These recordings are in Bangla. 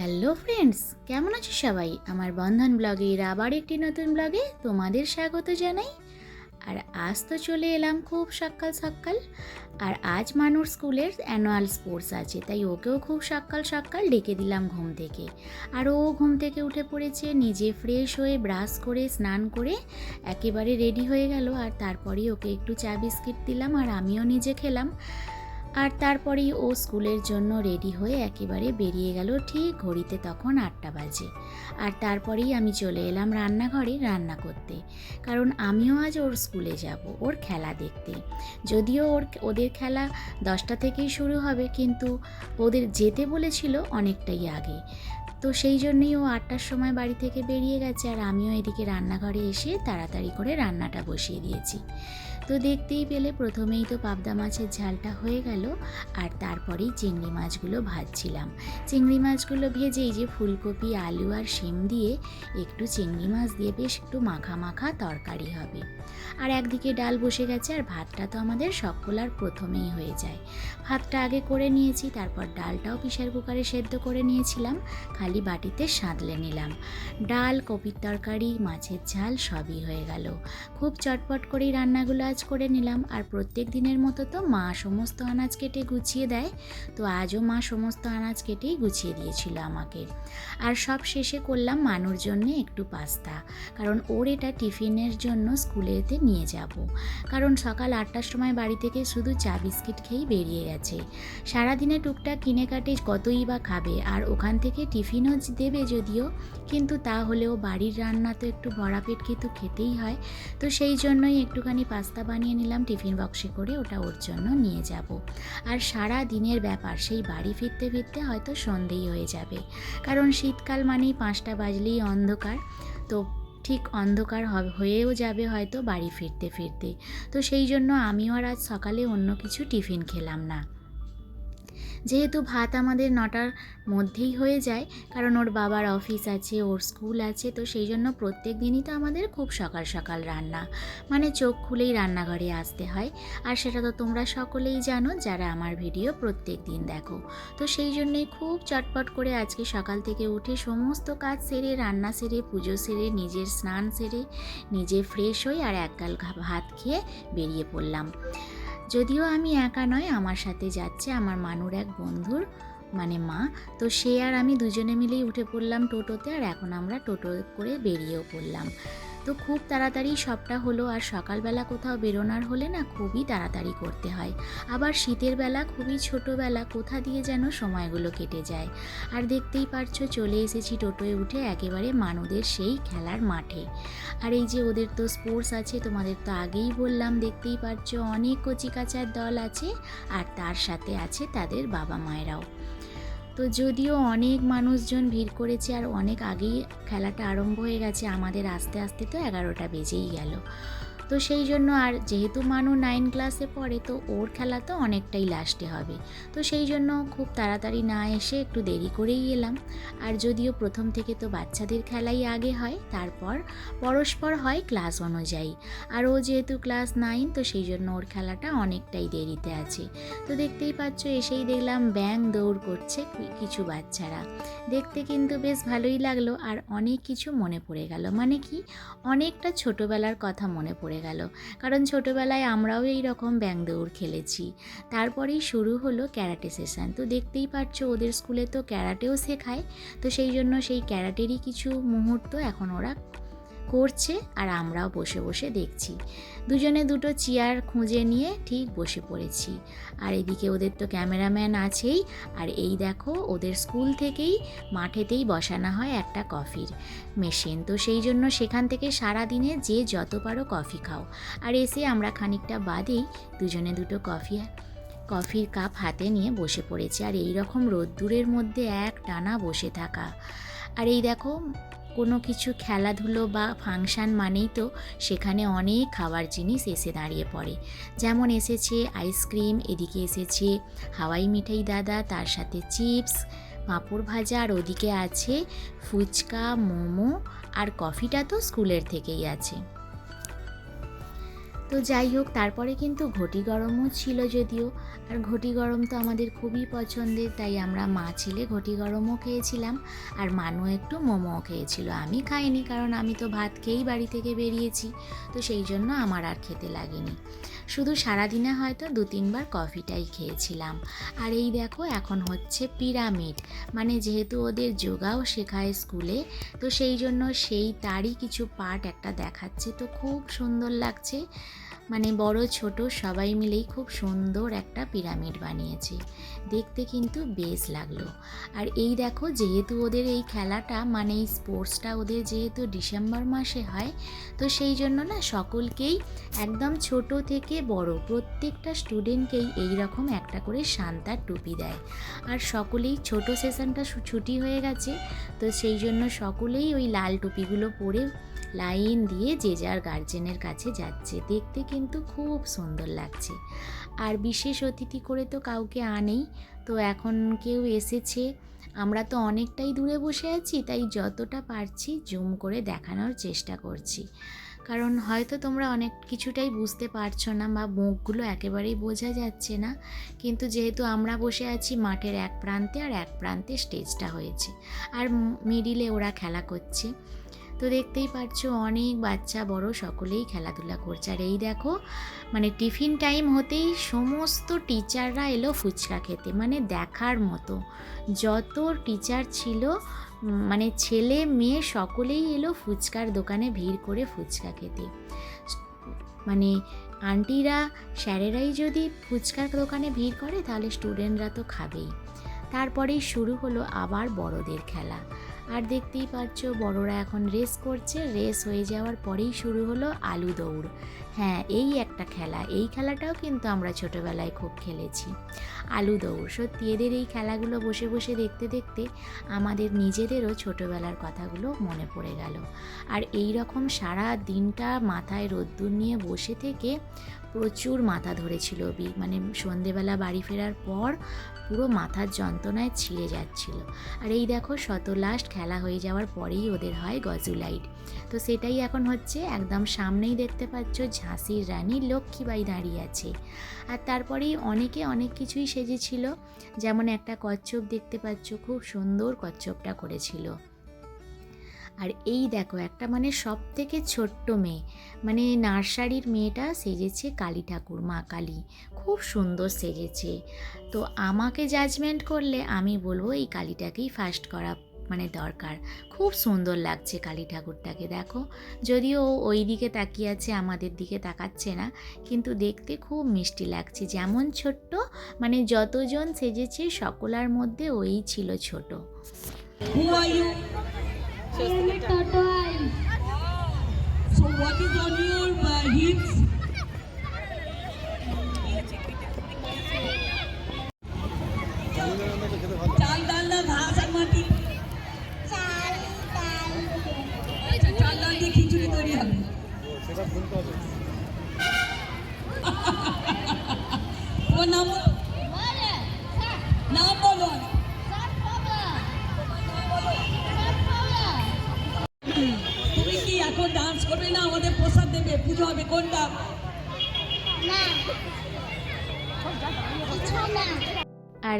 হ্যালো ফ্রেন্ডস, কেমন আছো সবাই? আমার বন্ধন ব্লগের আবার একটি নতুন ব্লগে তোমাদের স্বাগত জানাই। আর আজ তো চলে এলাম খুব সকাল সকাল। আর আজ মানুষ স্কুলের অ্যানুয়াল স্পোর্টস আছে, তাই ওকেও খুব সকাল সকাল ডেকে দিলাম ঘুম থেকে। আর ও ঘুম থেকে উঠে পড়েছে, নিজে ফ্রেশ হয়ে ব্রাশ করে, স্নান করে, একেবারে রেডি হয়ে গেল। আর তারপরেই ওকে একটু চা বিস্কিট দিলাম আর আমিও নিজে খেলাম। আর তারপরেই ও স্কুলের জন্য রেডি হয়ে একেবারে বেরিয়ে গেল ঠিক ঘড়িতে তখন আটটা বাজে। আর তারপরেই আমি চলে এলাম রান্নাঘরে রান্না করতে। কারণ আমিও আজ ওর স্কুলে যাব, ওর খেলা দেখতে। যদিও ওর ওদের খেলা দশটা থেকেই শুরু হবে, কিন্তু ওদের যেতে বলেছিল অনেকটাই আগে। তো সেই জন্যই ও আটটার সময় বাড়ি থেকে বেরিয়ে গেছে, আর আমিও এদিকে রান্নাঘরে এসে তাড়াতাড়ি করে রান্নাটা বসিয়ে দিয়েছি। তো দেখতেই পেলে প্রথমেই তো পাবদা মাছের ঝালটা হয়ে গেল আর তারপরেই চিংড়ি মাছগুলো ভাজছিলাম। চিংড়ি মাছগুলো ভেজে এই যে ফুলকপি, আলু আর শিম দিয়ে একটু চিংড়ি মাছ দিয়ে বেশ একটু মাখা মাখা তরকারি হবে। আর একদিকে ডাল বসে গেছে আর ভাতটা তো আমাদের সকলার প্রথমেই হয়ে যায়। ভাতটা আগে করে নিয়েছি, তারপর ডালটাও প্রেশার কুকারে সেদ্ধ করে নিয়েছিলাম, খালি বাটিতে সাঁতলে নিলাম। ডাল, কপির তরকারি, মাছের ঝাল সবই হয়ে গেল। খুব চটপট করেই রান্নাগুলো আজ করে নিলাম আর প্রত্যেক দিনের মতো তো মা সমস্ত আনাজ কেটে গুছিয়ে দেয়। তো আজও মা সমস্ত আনাজ কেটেই গুছিয়ে দিয়েছিল আমাকে। আর সব শেষে করলাম মানুর জন্য একটু পাস্তা। কারণ ওর এটা টিফিনের জন্য স্কুলেতে নিয়ে যাব। কারণ সকাল আটটার সময় বাড়ি থেকে শুধু চা বিস্কিট খেয়েই বেরিয়ে গেছে। সারাদিনে টুকটাক কিনে কাটে কতই বা খাবে আর ওখান থেকে টিফিনও দেবে যদিও, কিন্তু তাহলেও বাড়ির রান্না তো একটু ভরা পেট কিন্তু খেতেই হয়। তো সেই জন্যই একটুখানি পাস্তা বানিয়ে নিলাম টিফিন বক্সে করে ওটা ওর জন্য নিয়ে যাব। আর সারা দিনের ব্যাপার, সেই বাড়ি ফিরতে ফিরতে হয়তো সন্ধেই হয়ে যাবে। কারণ শীতকাল মানেই পাঁচটা বাজলেই অন্ধকার। তো ঠিক অন্ধকার হয়েও যাবে হয়তো বাড়ি ফিরতে ফিরতে। তো সেই জন্য আমিও আর আজ সকালে অন্য কিছু টিফিন খেলাম না। যেহেতু ভাত আমাদের নটার মধ্যেই হয়ে যায়, কারণ ওর বাবার অফিস আছে, ওর স্কুল আছে, তো সেই জন্য প্রত্যেক দিনই তো আমাদের খুব সকাল সকাল রান্না। মানে চোখ খুলেই রান্নাঘরে আসতে হয়। আর সেটা তো তোমরা সকলেই জানো, যারা আমার ভিডিও প্রত্যেক দিন দেখো। তো সেই জন্যই খুব চটপট করে আজকে সকাল থেকে উঠে সমস্ত কাজ সেরে, রান্না সেরে, পুজো সেরে, নিজের স্নান সেরে, নিজে ফ্রেশ হই আর একগাল ভাত খেয়ে বেরিয়ে পড়লাম। যদিও আমি একা নয়, আমার সাথে যাচ্ছে আমার মানুর এক বন্ধুর মানে মা। তো সে আর আমি দুজনে মিলেই উঠে পড়লাম টোটোতে আর এখন আমরা টোটো করে বেরিয়েও পড়লাম। তো খুব তাড়াতাড়ি সবটা হলো আর সকালবেলা কোথাও বেরোনার হলে না খুবই তাড়াতাড়ি করতে হয়। আবার শীতের বেলা খুবই ছোটোবেলা কোথা দিয়ে যেন সময়গুলো কেটে যায়। আর দেখতেই পারছ চলে এসেছি টোটোয় উঠে একেবারে মানুদের সেই খেলার মাঠে। আর এই যে ওদের তো স্পোর্টস আছে, তোমাদের তো আগেই বললাম, দেখতেই পারছ অনেক কচিকাচার দল আছে আর তার সাথে আছে তাদের বাবা মায়েরাও তো যদিও অনেক মানুষজন ভিড় করেছে আর অনেক আগেই খেলাটা আরম্ভ হয়ে গেছে, আমাদের আস্তে আস্তে তো এগারোটা বেজেই গেল। তো সেই জন্য আর যেহেতু মানু নাইন ক্লাসে পড়ে, তো ওর খেলা তো অনেকটাই লাস্টে হবে। তো সেই জন্য খুব তাড়াতাড়ি না এসে একটু দেরি করেই এলাম। আর যদিও প্রথম থেকে তো বাচ্চাদের খেলাই আগে হয়, তারপর পরস্পর হয় ক্লাস অনুযায়ী। আর ও যেহেতু ক্লাস নাইন তো সেই জন্য ওর খেলাটা অনেকটাই দেরিতে আছে। তো দেখতেই পাচ্ছ, এসেই দেখলাম ব্যাং দৌড় করছে কিছু বাচ্চারা। দেখতে কিন্তু বেশ ভালোই লাগল, আর অনেক কিছু মনে পড়ে গেল। মানে কি? অনেকটা ছোটোবেলার কথা মনে পড়ে গেল। কারণ ছোটোবেলায় আমরাও এই রকম ব্যাং দৌড় খেলেছি। তারপরেই শুরু হলো ক্যারাটে সেশন। তো দেখতেই পাচ্ছ ওদের স্কুলে তো ক্যারাটেও শেখায়। তো সেই জন্য সেই ক্যারাটেরই কিছু মুহূর্ত এখন ওরা করছে আর আমরাও বসে বসে দেখছি। দুজনে দুটো চেয়ার খুঁজে নিয়ে ঠিক বসে পড়েছি। আর এদিকে ওদের তো ক্যামেরাম্যান আছেই। আর এই দেখো, ওদের স্কুল থেকেই মাঠেতেই বসানো হয় একটা কফির মেশিন। তো সেই জন্য সেখান থেকে সারা দিনে যে যত পারো কফি খাও। আর এসে আমরা খানিকটা বাদেই দুজনে দুটো কফি, কফির কাপ হাতে নিয়ে বসে পড়েছি। আর এই রকম রোদ্দুরের মধ্যে এক টানা বসে থাকা। আর এই দেখো কোনো কিছু খেলাধুলো বা ফাংশান মানেই তো সেখানে অনেক খাবার জিনিস এসে দাঁড়িয়ে পড়ে। যেমন এসেছে আইসক্রিম, এদিকে এসেছে হাওয়াই মিঠাই দাদা, তার সাথে চিপস, পাঁপড় ভাজা, আর ওদিকে আছে ফুচকা, মোমো, আর কফিটা তো স্কুলের থেকেই আছে। তো যাই হোক, তারপরে কিন্তু ঘটি গরমও ছিল যদিও। আর ঘটি গরম তো আমাদের খুবই পছন্দের, তাই আমরা মা ছেলে ঘটি গরমও খেয়েছিলাম। আর মানু একটু মোমোও খেয়েছিল। আমি খাইনি, কারণ আমি তো ভাত খেয়েই বাড়ি থেকে বেরিয়েছি। তো সেই জন্য আমার আর খেতে লাগেনি। শুধু সারাদিনে হয়তো দু তিনবার কফিটাই খেয়েছিলাম। আর এই দেখো, এখন হচ্ছে পিরামিড। মানে যেহেতু ওদের যোগাও শেখায় স্কুলে, তো সেই জন্য সেই তারই কিছু পার্ট একটা দেখাচ্ছে। তো খুব সুন্দর লাগছে। মানে বড়, ছোট সবাই মিলেই খুব সুন্দর একটা পিরামিড বানিয়েছে। দেখতে কিন্তু বেশ লাগল। আর এই দেখো, যেহেতু ওদের এই খেলাটা মানে এই স্পোর্টসটা ওদের যেহেতু ডিসেম্বর মাসে হয়, তো সেই জন্য না সকলকেই একদম ছোট থেকে বড়, প্রত্যেকটা স্টুডেন্টকেই এই রকম একটা করে শান্তার টুপি দেয়। আর সকলেই ছোট সেশনটা ছুটি হয়ে গেছে, তো সেই জন্য সকলেই ওই লাল টুপিগুলো পরে লাইন দিয়ে যে যার গার্জেনের কাছে যাচ্ছে, দেখতে কিন্তু খুব সুন্দর লাগছে। আর বিশেষ অতিথি করে তো কাউকে আনেই, তো এখন কেউ এসেছে। আমরা তো অনেকটাই দূরে বসে আছি, তাই যতটা পারছি জুম করে দেখানোর চেষ্টা করছি। কারণ হয়তো তোমরা অনেক কিছুটাই বুঝতে পারছ না বা মুখগুলো একেবারেই বোঝা যাচ্ছে না। কিন্তু যেহেতু আমরা বসে আছি, মাঠের এক প্রান্তে আর এক প্রান্তে স্টেজটা হয়েছে। আর মিডিলে ওরা খেলা করছে। তো দেখতেই পাচ্ছ অনেক বাচ্চা, বড় সকলেই খেলাধুলা করছে। আর এই দেখো মানে টিফিন টাইম হতেই সমস্ত টিচাররা এলো ফুচকা খেতে মানে দেখার মতো। যত টিচার ছিল মানে ছেলে মেয়ে সকলেই এলো ফুচকার দোকানে ভিড় করে ফুচকা খেতে। মানে আন্টিরা, স্যারেরাই যদি ফুচকার দোকানে ভিড় করে, তাহলে স্টুডেন্টরা তো খাবেই। তারপরেই শুরু হলো আবার বড়দের খেলা। আর দেখতেই পাচ্ছ বড়রা এখন রেস করছে। রেস হয়ে যাওয়ার পরেই শুরু হলো আলু দৌড়। হ্যাঁ এই একটা খেলা। এই খেলাটাও কিন্তু আমরা ছোটোবেলায় খুব খেলেছি। আলু দৌড়। সত্যি, এদের এই খেলাগুলো বসে বসে দেখতে দেখতে আমাদের নিজেদেরও ছোটোবেলার কথাগুলো মনে পড়ে গেল। আর এই রকম সারা দিনটা মাথায় রোদ্দুর নিয়ে বসে থেকে প্রচুর মাথা ধরেছিল মানে সন্ধেবেলা বাড়ি ফেরার পর পুরো মাথার যন্ত্রণায় ছিঁড়ে যাচ্ছিল। আর এই দেখো শত লাস্ট খেলা হয়ে যাওয়ার পরেই ওদের হয় গজুলাইট। তো সেটাই এখন হচ্ছে একদম সামনেই দেখতে পাচ্ছ ঝাঁসির রানী লক্ষ্মীবাই দাঁড়িয়ে আছে। আর তারপরেই অনেকে অনেক কিছুই সেজেছিল। যেমন একটা কচ্ছপ দেখতে পাচ্ছ, খুব সুন্দর কচ্ছপটা করেছিল। আর এই দেখো, একটা মানে সব থেকে ছোট্ট মেয়ে। মানে নার্সারির মেয়েটা সেজেছে কালী ঠাকুর, মা কালী। খুব সুন্দর সেজেছে। তো আমাকে জাজমেন্ট করলে আমি বলব এই কালীটাকেই ফার্স্ট করা মানে দরকার। খুব সুন্দর লাগছে কালী ঠাকুরটাকে, দেখো। যদিও ওই দিকে তাকিয়ে আছে, আমাদের দিকে তাকাচ্ছে না, কিন্তু দেখতে খুব মিষ্টি লাগছে। যেমন ছোট্ট মানে যতজন সেজেছে, সকলার মধ্যে ওই ছিল ছোট? So what is on your uh, hips? চাল ডাল না ঘাস আর মাটি? আচ্ছা চাল ডাল দিয়ে খিচুড়ি তৈরি হবে। তোমার নাম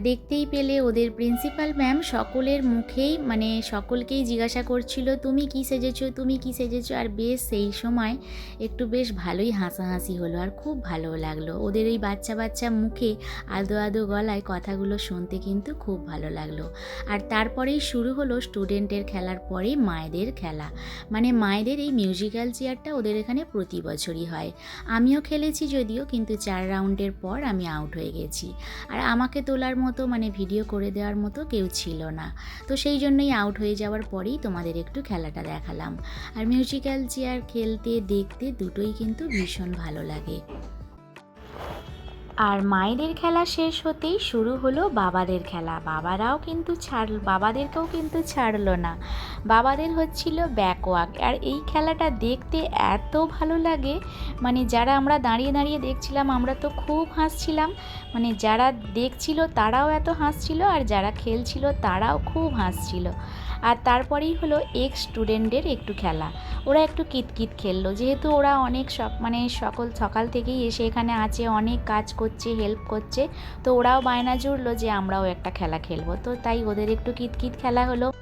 দেখতেই পেলে ওদের প্রিন্সিপাল ম্যাম সকলের মুখেই মানে সকলকেই জিজ্ঞাসা করছিল, তুমি কি সেজেছো? তুমি কি সেজেছো? আর বেশ সেই সময় একটু বেশ ভালোই হাসাহাসি হলো আর খুব ভালো লাগল। ওদের এই বাচ্চা বাচ্চা মুখে আদো আদো গলায় কথাগুলো শুনতে কিন্তু খুব ভালো লাগল। আর তারপরেই শুরু হলো স্টুডেন্টের খেলার পরেই মায়েদের খেলা। মানে মায়েদের এই মিউজিক্যাল চেয়ারটা ওদের এখানে প্রতি বছরই হয়। আমিও খেলেছি যদিও, কিন্তু চার রাউন্ডের পর আমি আউট হয়ে গেছি। আর আমাকে তোলার মতো মানে ভিডিও করে দেওয়ার মতো কেউ ছিল না। তো সেই জন্যই আউট হয়ে যাওয়ার পরেই তোমাদের একটু খেলাটা দেখালাম। আর মিউজিক্যাল চেয়ার খেলতে, দেখতে দুটোই কিন্তু ভীষণ ভালো লাগে। আর মায়েদের খেলা শেষ হতেই শুরু হলো বাবাদের খেলা। বাবারাও কিন্তু ছাড়, বাবাদেরকেও কিন্তু ছাড়লো না। বাবাদের হচ্ছিল ব্যাকওয়াক। আর এই খেলাটা দেখতে এত ভালো লাগে মানে যারা আমরা দাঁড়িয়ে দাঁড়িয়ে দেখছিলাম, আমরা তো খুব হাসছিলাম। মানে যারা দেখছিল তারাও এত হাসছিল, আর যারা খেলছিল তারাও খুব হাসছিল। আর তারপরেই হলো এক্স স্টুডেন্টদের একটু খেলা। ওরা একটু কিতকিত খেললো। যেহেতু ওরা অনেক সব মানে সকল, সকাল থেকেই এসে এখানে আছে, অনেক কাজ করছে হেল্প করছে, তো ওরাও বায়না জুড়লো যে আমরাও একটা খেলা খেলব। তো তাই ওদের একটু কিতকিত খেলা হলো।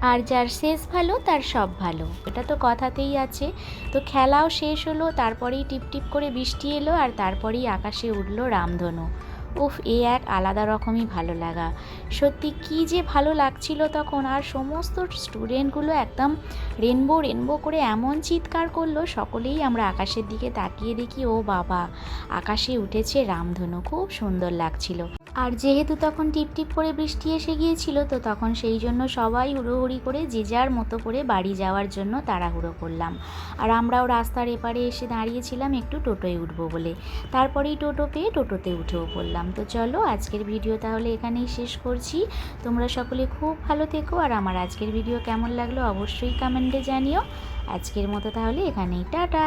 আর যার শেষ ভালো, তার সব ভালো। এটা তো কথাতেই আছে। তো খেলাও শেষ হলো, তারপরেই টিপ টিপ করে বৃষ্টি এলো, আর তারপরেই আকাশে উঠল রামধনু। উফ, এ এক আলাদা রকমই ভালো লাগা। সত্যি কি যে ভালো লাগছিল তখন, আর সমস্ত স্টুডেন্টগুলো একদম রেনবো রেনবো করে এমন চিৎকার করল, সকলেই আমরা আকাশের দিকে তাকিয়ে দেখি, ও বাবা, আকাশে উঠেছে রামধনু, খুব সুন্দর লাগছিল। আর যেহেতু তখন টিপ টিপ করে বৃষ্টি এসে গিয়েছিল, তো তখন সেই জন্য সবাই হুড়োহুড়ি করে যে যার মতো করে বাড়ি যাওয়ার জন্য তাড়াহুড়ো করলাম। আর আমরাও রাস্তার এপারে এসে দাঁড়িয়েছিলাম একটু টোটোয় উঠবো বলে। তারপরেই টোটো পেয়ে টোটোতে উঠেও পড়লাম। তো চলো আজকের ভিডিও তাহলে এখানেই শেষ করছি। তোমরা সকলে খুব ভালো থেকো আর আমার আজকের ভিডিও কেমন লাগল অবশ্যই কমেন্টে জানিও। আজকের মতো তাহলে এখানেই, টাটা!